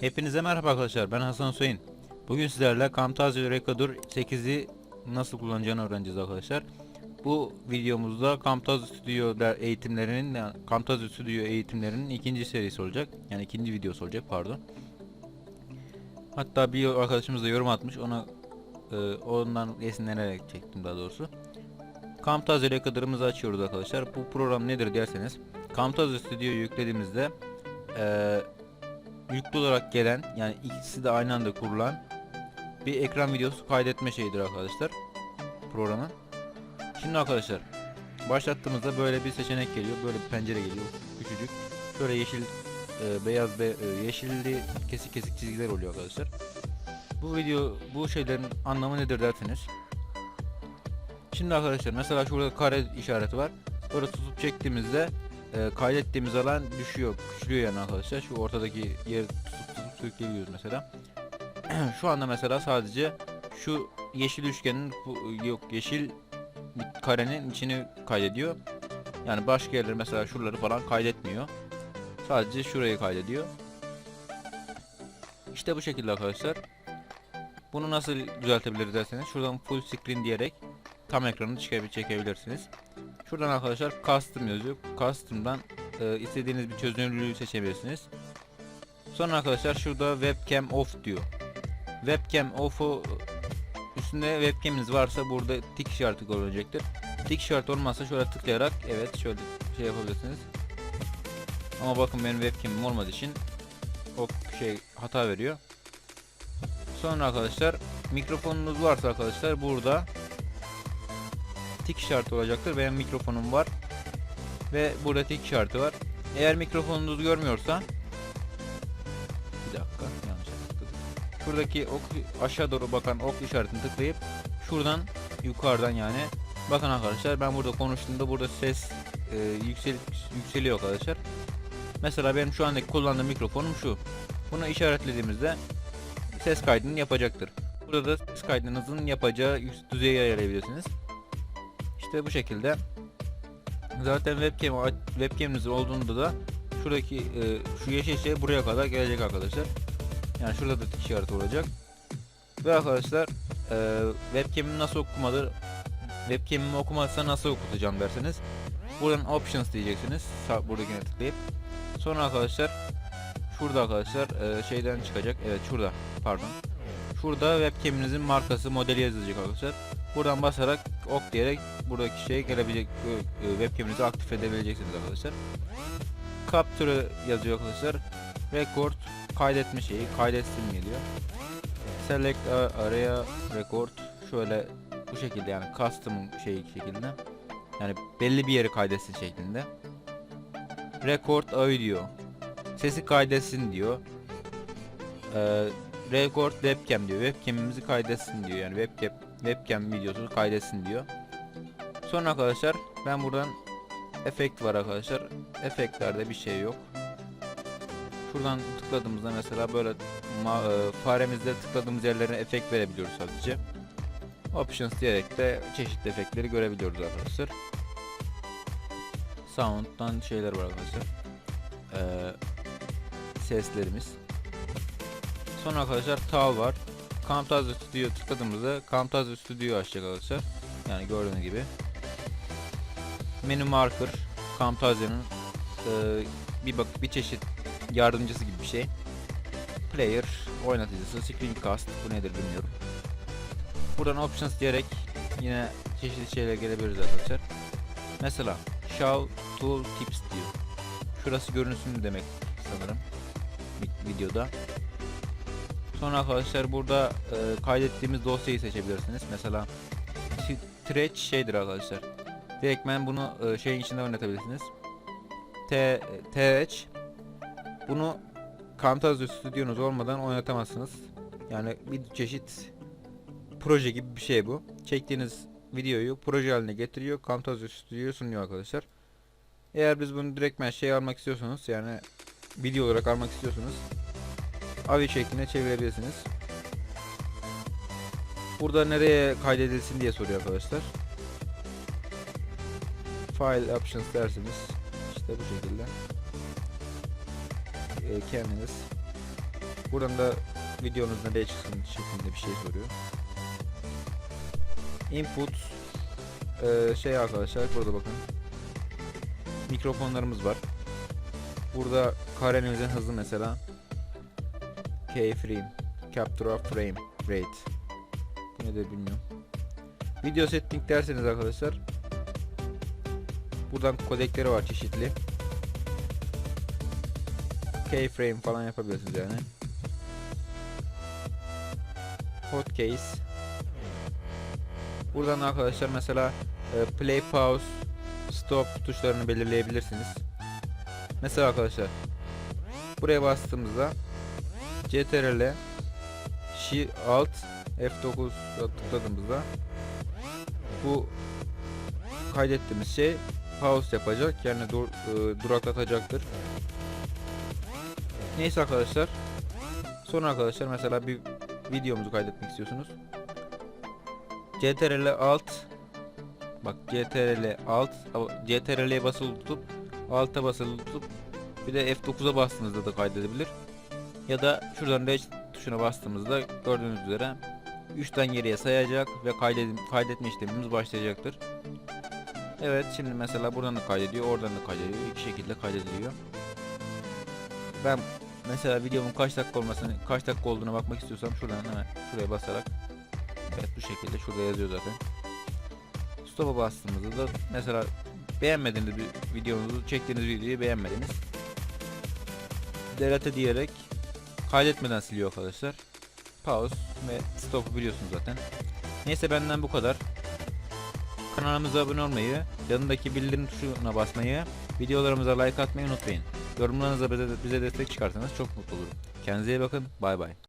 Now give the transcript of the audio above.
Hepinize merhaba arkadaşlar ben Hasan Hüseyin. Bugün sizlerle Camtasia Recorder 8'i nasıl kullanacağını öğreneceğiz arkadaşlar. Bu videomuzda Camtasia Studio eğitimlerinin Camtasia Studio eğitimlerinin ikinci serisi olacak. Yani ikinci videosu olacak pardon. Hatta bir arkadaşımız da yorum atmış ona e, ondan esinlenerek çektim daha doğrusu. Camtasia Recorder'ımızı açıyoruz arkadaşlar. Bu program nedir derseniz Camtasia Studio'yu yüklediğimizde eee yüklü olarak gelen yani ikisi de aynı anda kurulan bir ekran videosu kaydetme şeyidir arkadaşlar programın. Şimdi arkadaşlar başlattığımızda böyle bir seçenek geliyor. Böyle bir pencere geliyor. Küçücük. Şöyle yeşil e, beyaz ve e, yeşilli kesik kesik çizgiler oluyor arkadaşlar. Bu video bu şeylerin anlamı nedir derseniz. Şimdi arkadaşlar mesela şurada kare işareti var. Böyle tutup çektiğimizde e, kaydettiğimiz alan düşüyor, küçülüyor yani arkadaşlar. Şu ortadaki yeri tutup tutup sürükleyebiliyoruz mesela. şu anda mesela sadece şu yeşil üçgenin bu, yok yeşil karenin içini kaydediyor. Yani başka yerleri mesela şuraları falan kaydetmiyor. Sadece şurayı kaydediyor. İşte bu şekilde arkadaşlar. Bunu nasıl düzeltebiliriz derseniz şuradan full screen diyerek tam ekranı çekebilirsiniz. Şuradan arkadaşlar custom yazıyor. Custom'dan e, istediğiniz bir çözünürlüğü seçebilirsiniz. Sonra arkadaşlar şurada webcam off diyor. Webcam off'u üstünde webcam'iniz varsa burada tik işareti görünecektir. Tik işareti olmazsa şöyle tıklayarak evet şöyle şey yapabilirsiniz. Ama bakın benim webcam'im olmadığı için o şey hata veriyor. Sonra arkadaşlar mikrofonunuz varsa arkadaşlar burada tik işareti olacaktır. Benim mikrofonum var. Ve burada tik işareti var. Eğer mikrofonunuz görmüyorsa bir dakika yanlış tıkladım. Şuradaki ok aşağı doğru bakan ok işaretini tıklayıp şuradan yukarıdan yani bakın arkadaşlar ben burada konuştuğumda burada ses e, yüksel yükseliyor arkadaşlar. Mesela benim şu andaki kullandığım mikrofonum şu. Bunu işaretlediğimizde ses kaydını yapacaktır. Burada da ses kaydınızın yapacağı düzeyi ayarlayabilirsiniz. İşte bu şekilde. Zaten webcam webcam'iniz olduğunda da şuradaki e, şu yeşil şey buraya kadar gelecek arkadaşlar. Yani şurada da tik işareti olacak. Ve arkadaşlar e, webcam'im nasıl okumadır? Webcam'imi okumazsa nasıl okutacağım derseniz buradan options diyeceksiniz. Sağ buradakine tıklayıp. Sonra arkadaşlar şurada arkadaşlar e, şeyden çıkacak. Evet şurada. Pardon. Şurada webcam'inizin markası, modeli yazacak arkadaşlar. Buradan basarak ok diyerek buradaki şeye gelebilecek e, webcam'inizi aktif edebileceksiniz arkadaşlar. Capture yazıyor arkadaşlar. Record kaydetme şeyi, kaydetsin geliyor. Select a- area record şöyle bu şekilde yani custom şey şeklinde. Yani belli bir yeri kaydetsin şeklinde. Record audio sesi kaydetsin diyor. Ee, record webcam diyor. Webcam'imizi kaydetsin diyor. Yani webcam webcam videosu kaydetsin diyor. Sonra arkadaşlar ben buradan efekt var arkadaşlar. Efektlerde bir şey yok. Şuradan tıkladığımızda mesela böyle ma- e, faremizde tıkladığımız yerlerine efekt verebiliyoruz sadece. Options diyerek de çeşitli efektleri görebiliyoruz arkadaşlar. Sound'dan şeyler var arkadaşlar. Ee, seslerimiz. Sonra arkadaşlar Tav var. Camtasia Studio tıkladığımızda Camtasia Studio açacak arkadaşlar. Yani gördüğünüz gibi. Menü marker Camtasia'nın e, bir bak bir çeşit yardımcısı gibi bir şey. Player oynatıcısı, screencast bu nedir bilmiyorum. Buradan options diyerek yine çeşitli şeyler gelebiliriz arkadaşlar. Mesela show tool tips diyor. Şurası görünsün demek sanırım vi- videoda. Sonra arkadaşlar burada e, kaydettiğimiz dosyayı seçebilirsiniz. Mesela stretch şeydir arkadaşlar. Direktmen bunu e, şeyin içinde oynatabilirsiniz. T TH bunu Camtasia Studio'nuz olmadan oynatamazsınız. Yani bir çeşit proje gibi bir şey bu. Çektiğiniz videoyu proje haline getiriyor. Camtasia Studio sunuyor arkadaşlar. Eğer biz bunu direktmen şey almak istiyorsanız yani video olarak almak istiyorsanız AVI şeklinde çevirebilirsiniz. Burada nereye kaydedilsin diye soruyor arkadaşlar. File options derseniz işte bu şekilde e, kendiniz Buradan da videonuz nereye çıksın şeklinde bir şey soruyor. Input eee, şey arkadaşlar burada bakın. Mikrofonlarımız var. Burada karenimizin hızı mesela keyframe capture of frame rate bu nedir bilmiyorum. Video setting derseniz arkadaşlar buradan kodekleri var çeşitli. Keyframe falan yapabilirsiniz yani. Hotkeys. Buradan arkadaşlar mesela e, play pause stop tuşlarını belirleyebilirsiniz. Mesela arkadaşlar buraya bastığımızda CTRL Shift Alt F9 tıkladığımızda bu kaydettiğimiz şey pause yapacak yani dur, e, duraklatacaktır. Neyse arkadaşlar. Sonra arkadaşlar mesela bir videomuzu kaydetmek istiyorsunuz. CTRL Alt Bak CTRL Alt CTRL'ye basılı tutup Alt'a basılı tutup bir de F9'a bastığınızda da kaydedebilir. Ya da şuradan Reach tuşuna bastığımızda gördüğünüz üzere 3'ten geriye sayacak ve kaydet kaydetme işlemimiz başlayacaktır. Evet şimdi mesela buradan da kaydediyor, oradan da kaydediyor. İki şekilde kaydediliyor. Ben mesela videomun kaç dakika olmasını, kaç dakika olduğuna bakmak istiyorsam şuradan hemen şuraya basarak Evet bu şekilde şurada yazıyor zaten. Stop'a bastığımızda da mesela beğenmediğiniz bir videonuzu, çektiğiniz videoyu beğenmediniz. Delete diyerek kaydetmeden siliyor arkadaşlar. Pause ve stop'u biliyorsunuz zaten. Neyse benden bu kadar. Kanalımıza abone olmayı, yanındaki bildirim tuşuna basmayı, videolarımıza like atmayı unutmayın. Yorumlarınızla bize, destek çıkarsanız çok mutlu olurum. Kendinize iyi bakın. Bay bay.